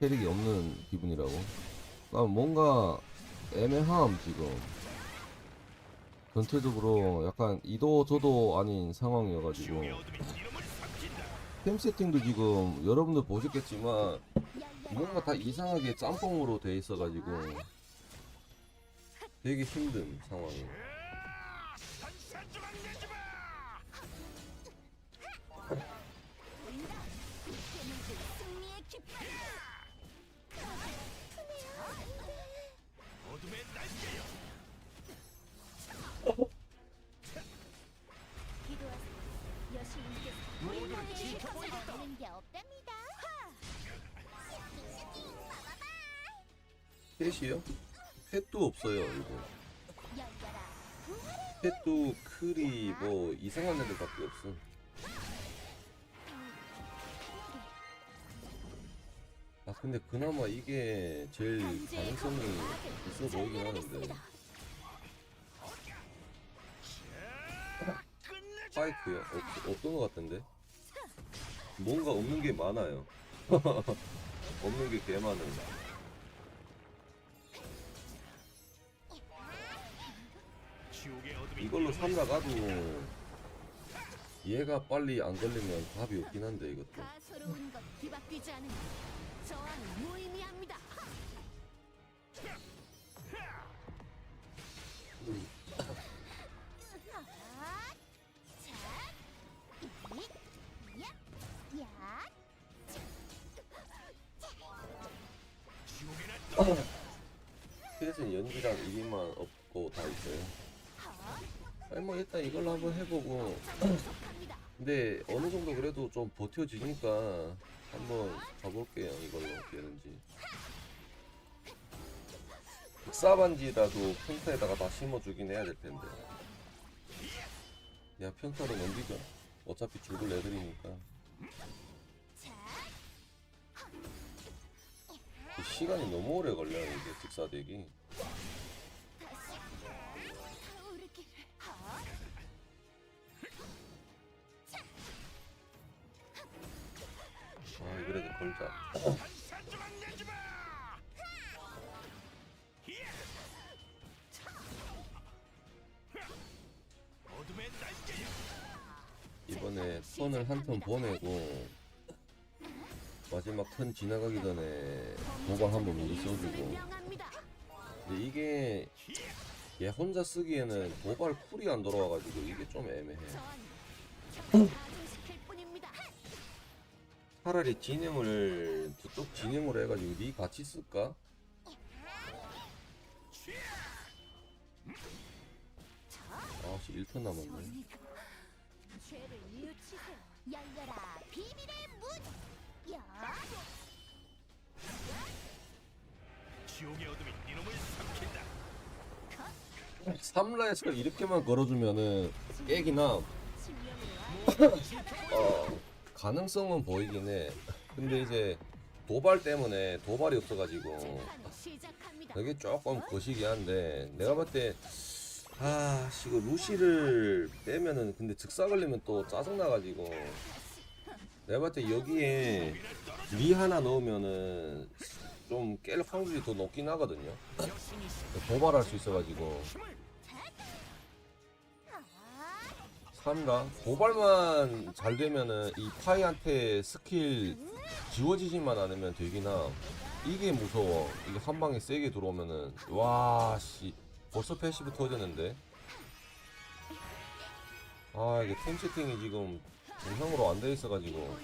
캐릭이 없는 기분이라고. 나 뭔가 애매함 지금. 전체적으로 약간 이도 저도 아닌 상황이어가지고 템 세팅도 지금 여러분들 보셨겠지만 뭔가 다 이상하게 짬뽕으로 돼 있어가지고 되게 힘든 상황이. 승리 펫이요? 펫도 없어요 이거. 펫도 클이 뭐 이상한 애들밖에 없음. 아 근데 그나마 이게 제일 가능성이 있어 보이긴 하는데 파이크요? 없, 없던 것 같은데? 뭔가 없는 게 많아요 없는 게 개 많아요 이 이걸로 삼라 가도 얘가 빨리 안 걸리면 답이 없긴 한데 이것도 가소로운 것 뒤바뀌지 않으면 저항은 무의미합니다. 아, 자, 이, 야, 야, 지옥의 날 펫은 연기랑 이기만 없고 다 있어요 아니 뭐 일단 이걸로 한번 해보고. 근데 어느 정도 그래도 좀 버텨지니까 한번 가볼게요 이걸로 되는지. 흑사반지라도 평타에다가 다 심어주긴 해야 될 텐데. 야 평타로 넘기죠 어차피 줄글 애들이니까. 시간이 너무 오래 걸려요 이게 직사대기 턴을 한 턴 보내고 마지막 턴 지나가기 전에 도발 한번 미리 써주고. 근데 이게 얘 혼자 쓰기에는 도발 쿨이 안 돌아와가지고 이게 좀 애매해. 차라리 진영을 두쪽 진영으로 해가지고 니 같이 쓸까? 아씨 1턴 남았네 죄를 뉘우치세요. 열려라 비밀의 문. 야, 지옥의 어둠이 이놈을 삼킨다 삼라에서 이렇게만 걸어주면은 깨기나 신명으로 어, 가능성은 보이긴 해 근데 이제 도발 때문에 도발이 없어가지고 재판 시작합니다. 그게 조금 거시기 한데 내가 봤을 때 아, 씨, 이거 루시를 빼면은 근데 즉사 걸리면 또 짜증 나가지고 내가 봤을 때 여기에 리 하나 넣으면은 좀 깰 확률이 더 높긴 하거든요. 도발할 수 있어가지고 삼라 도발만 잘 되면은 이 파이한테 스킬 지워지지만 않으면 되긴 함. 이게 무서워. 이게 한 방에 세게 들어오면은 와 씨. 벌써 패시브 터지는데. 아 이게 템 세팅이 지금 정상으로 안 돼 있어가지고.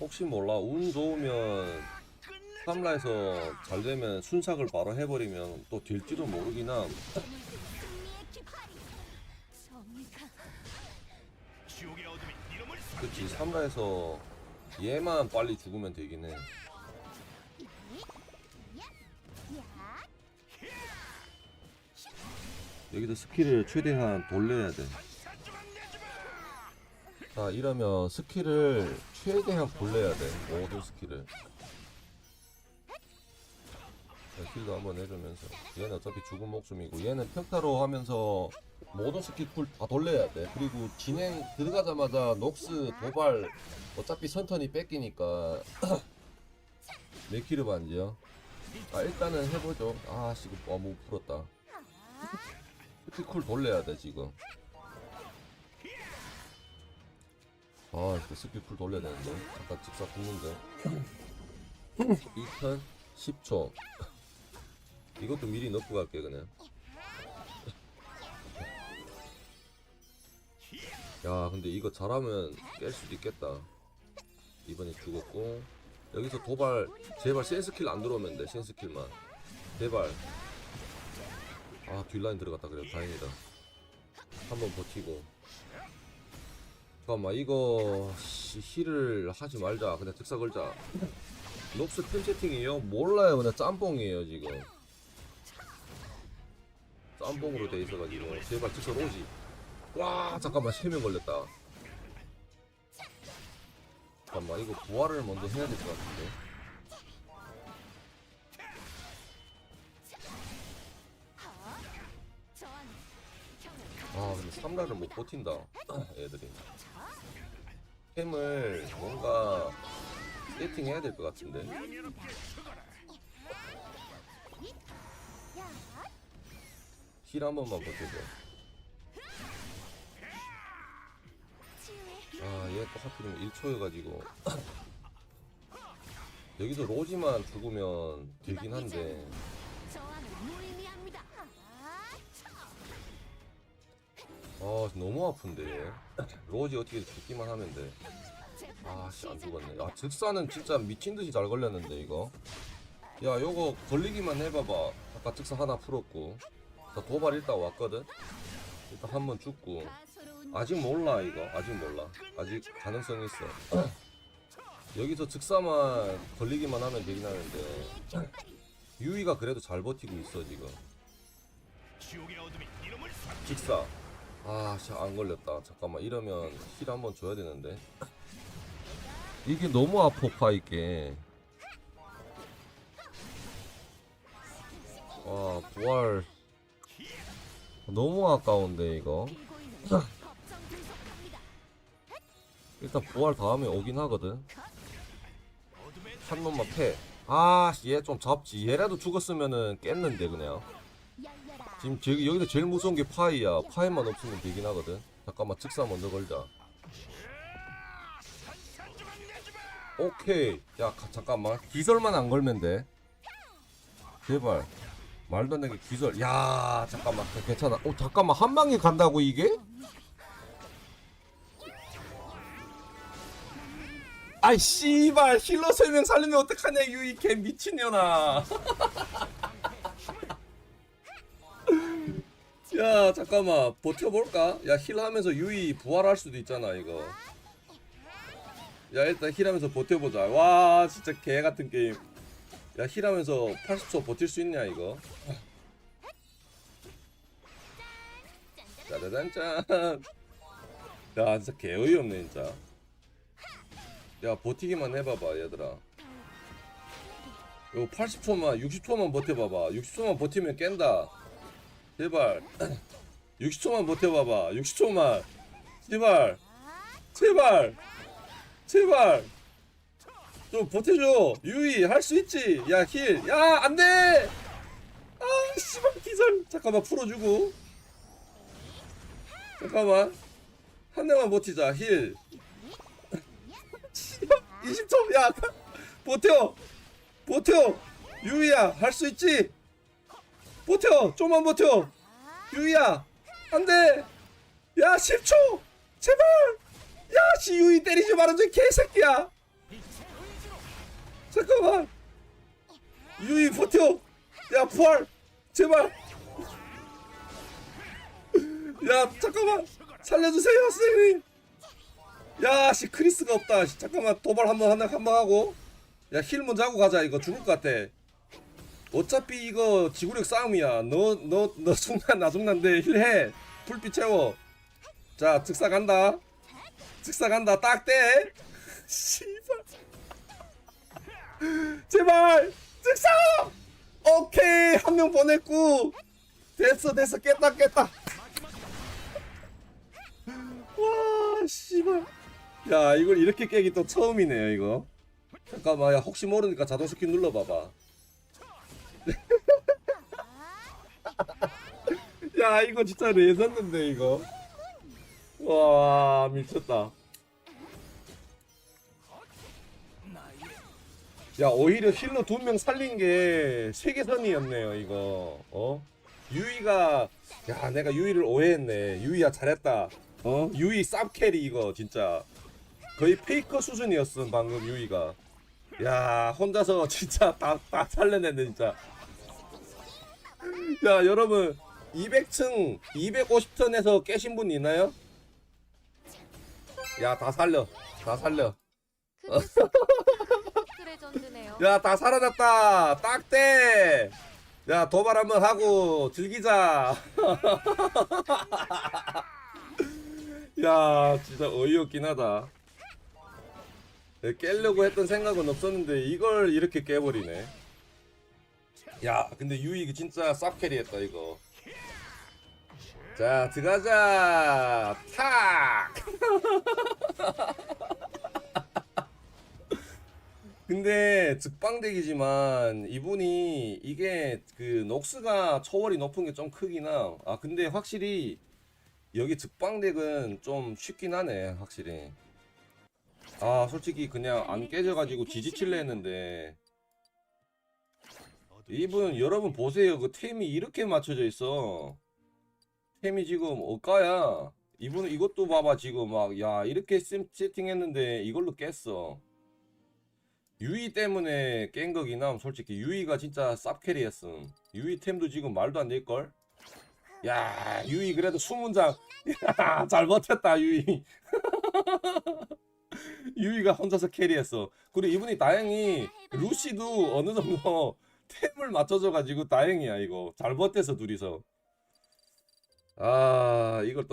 혹시 몰라 운 좋으면 삼라에서 잘 되면 순삭을 바로 해버리면 또 될지도 모르긴 함. 그치 삼라에서 얘만 빨리 죽으면 되긴 해. 여기서 스킬을 최대한 돌려야 돼. 자 이러면 스킬을 최대한 돌려야 돼. 모든 스킬을. 힐도 한번 해주면서. 얘는 어차피 죽은 목숨이고 얘는 평타로 하면서 모든 스킬 쿨 다 돌려야 돼. 그리고 진행 들어가자마자 녹스 도발 어차피 선턴이 뺏기니까. 네 킬을 반지요? 아 일단은 해보죠. 아씨 이거 너무 풀었다 스킬 쿨 돌려야 돼 지금. 아 이거 쿨 돌려야 되는데. 잠깐 직사 붙는데. 2턴 10초. 이것도 미리 넣고 갈게 그냥. 야 근데 이거 잘하면 깰 수도 있겠다. 이번에 죽었고. 여기서 도발 제발 센스킬 안 들어오면 돼 센스킬만. 제발 아 뒷라인 들어갔다. 그래 다행이다. 한 번 버티고. 잠깐만 이거 씨, 힐을 하지 말자. 그냥 즉사 걸자. 녹스 팀 채팅이에요? 몰라요. 그냥 짬뽕이에요 지금. 짬뽕으로 돼 있어가지고. 제발 즉사 오지. 와 잠깐만. 3명 걸렸다. 잠깐만 이거 부활을 먼저 해야 될 것 같은데 3라를 못 버틴다 애들이. 캠을 뭔가 세팅해야 될 것 같은데. 야힐한 번만 버텨줘. 치유해 아얘 또 하필이면 1초여가지고. 여기서 로지만 죽으면 되긴 한데 아 너무 아픈데. 얘. 로지 어떻게 죽기만 하면 돼? 아씨 안 죽었네. 아 즉사는 진짜 미친듯이 잘 걸렸는데 이거. 야 요거 걸리기만 해봐봐. 아까 즉사 하나 풀었고. 자 도발 일단 왔거든? 일단 한 번 죽고. 아직 몰라 이거. 아직 몰라. 아직 가능성이 있어. 여기서 즉사만 걸리기만 하면 되긴 하는데. 유이가 그래도 잘 버티고 있어 지금. 지옥 직사 아안 걸렸다 잠깐만 이러면 힐 한번 줘야 되는데 이게 너무 아파 파 이게 와 부활 너무 아까운데 이거 일단 부활 다음에 오긴 하거든 한 놈만 패. 아, 얘 좀 잡지. 얘라도 죽었으면은 깼는데 그냥. 지금 저기 여기서 제일 무서운 게 파이야. 파이만 없으면 되긴 하거든. 잠깐만 즉사 먼저 걸자. 오케이. 야 가- 잠깐만. 기설만 안 걸면 돼. 제발. 말도 안 되게 기설. 야 잠깐만. 괜찮아. 어 잠깐만 한 방에 간다고 이게? 아이 씨발 힐러 설명 살리면 어떡하냐 유이 개 미친년아. 야 잠깐만. 버텨볼까? 야 힐하면서 유이 부활할 수도 있잖아 이거. 야 일단 힐하면서 버텨보자. 와 진짜 개같은 게임. 야 힐하면서 80초 버틸 수 있냐 이거? 짜자잔짠. 야 진짜 개어이없네 진짜. 야 버티기만 해봐봐 얘들아. 이거 80초만 60초만 버텨봐봐. 60초만 버티면 깬다 제발. 60초만 버텨봐봐. 60초만. 제발. 제발. 제발. 좀 버텨줘. 유이 할 수 있지. 야힐야 안돼! 아 씨발 기절 잠깐만 풀어주고. 잠깐만. 한 대만 버티자 힐. 20초. 야 버텨 버텨 유이야 할 수 있지 버텨 좀만 버텨. 유이야 안 돼. 야 10초 제발. 야 씨 유이 때리지 말아줘 개새끼야. 잠깐만. 유이 버텨. 야 부활 제발. 야 잠깐만. 살려주세요 선생님. 야 씨 크리스가 없다. 씨, 잠깐만. 도발 한번 하나 한번 하고. 야 힐 먼저 하고 가자. 이거 죽을 것 같아 어차피 이거 지구력 싸움이야. 너 너너 순간 나 순간데 힐해. 불빛 채워. 자 즉사 간다. 즉사 간다. 딱 대 씨발. 제발! 즉사! 오케이! 한 명 보냈고. 됐어 됐어. 깼다 깼다. 와 씨발. 야 이걸 이렇게 깨기 또 처음이네요 이거. 잠깐만 야 혹시 모르니까 자동 스킨 눌러봐봐 야 이거 진짜 레전드인데 이거. 와 미쳤다. 야 오히려 힐러 두 명 살린 게 세계선이었네요 이거. 어? 유이가 야 내가 유이를 오해했네. 유이야 잘했다. 어? 유이 쌉캐리 이거 진짜. 거의 페이커 수준이었음 방금 유이가 야 혼자서 진짜 다, 다 살려냈네 진짜. 야 여러분 200층 250턴에서 깨신 분 있나요? 야 다 살려 다 살려. 야 다 살아났다. 딱대. 야 도발 한번 하고 즐기자. 야 진짜 어이없긴 하다 네, 깨려고 했던 생각은 없었는데 이걸 이렇게 깨버리네 야 근데 유이 진짜 쌉 캐리했다 이거 자 들어가자 탁 근데 즉방덱이지만 이분이 이게 그 녹스가 초월이 높은 게좀 함. 아 근데 확실히 여기 즉방덱은 좀 쉽긴 하네 확실히. 아 솔직히 그냥 안 깨져가지고 지지칠래 했는데. 이분 여러분 보세요. 그 템이 이렇게 맞춰져 있어. 템이 지금 어까야. 이분 이것도 봐봐 지금 막. 야 이렇게 세- 세팅했는데 이걸로 깼어. 유이 때문에 깬 거긴 함. 솔직히 유이가 진짜 쌉캐리했음. 유이 템도 지금 말도 안 될걸? 야 유이 그래도 수문장 야, 잘 버텼다 유이 유이가 혼자서 캐리했어. 그리고 이분이 다행히 루시도 어느 정도 템을 맞춰줘 가지고 다행이야 이거. 잘 버텨서 둘이서. 아 이걸 또